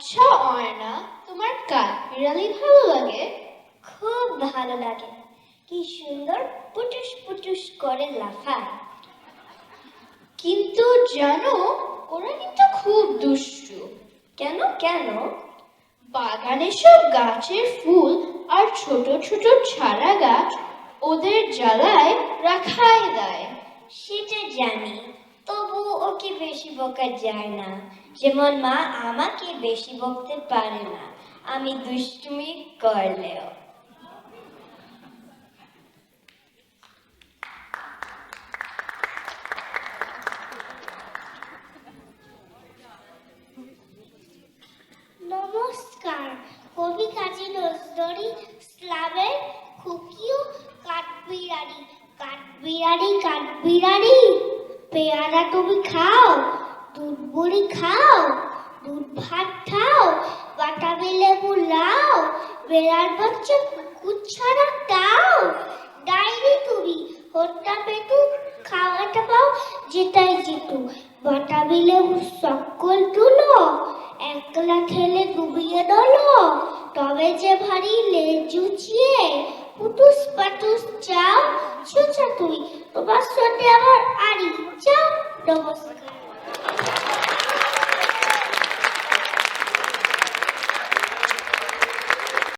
আচ্ছা অয়না, তোমার কাঠ বিড়ালি ভালো লাগে? খুব ভালো লাগে। কি সুন্দর পুটুস পুটুস করে লাফায়। কিন্তু জানো, ওরা কিন্তু খুব দুষ্টু। কেন কেন? বাগানে সব গাছের ফুল আর ছোট ছোট ছাড়া গাছ ওদের জ্বালায় রাখাই দেয়। সেটা জানি। ওকে বেশি বকা যায় না? যেমন মা আমাকে বেশি বকতে পারে না। আমি দুষ্টুমি করলেও। নমস্কার। কবি কাজী নজরুল ইসলামের খুকিও কাঠবিড়ারি কাঠবিড়ারি কাঠবিড়ারি পেয়ারা তুমি খাও, দুধ বুড়ি খাও, দুধ ভাত খাও বাটাবি লেবু লাও, বেড়ার বাচ্চা কুকুর ছাড়া তাও ডাইনি তুমি, হত্যা পেটু, খাওয়াটা পাও যেটাই যেটু বাটাবি লেবু সকল তুলো একলা ঠেলে ডুবিয়ে দলো তবে যে ভারী লেজ উচিয়ে পুটুস পাটুস চাও ছুচা তুই, তোমার সাথে আমার আড়ি যাও নমস্কার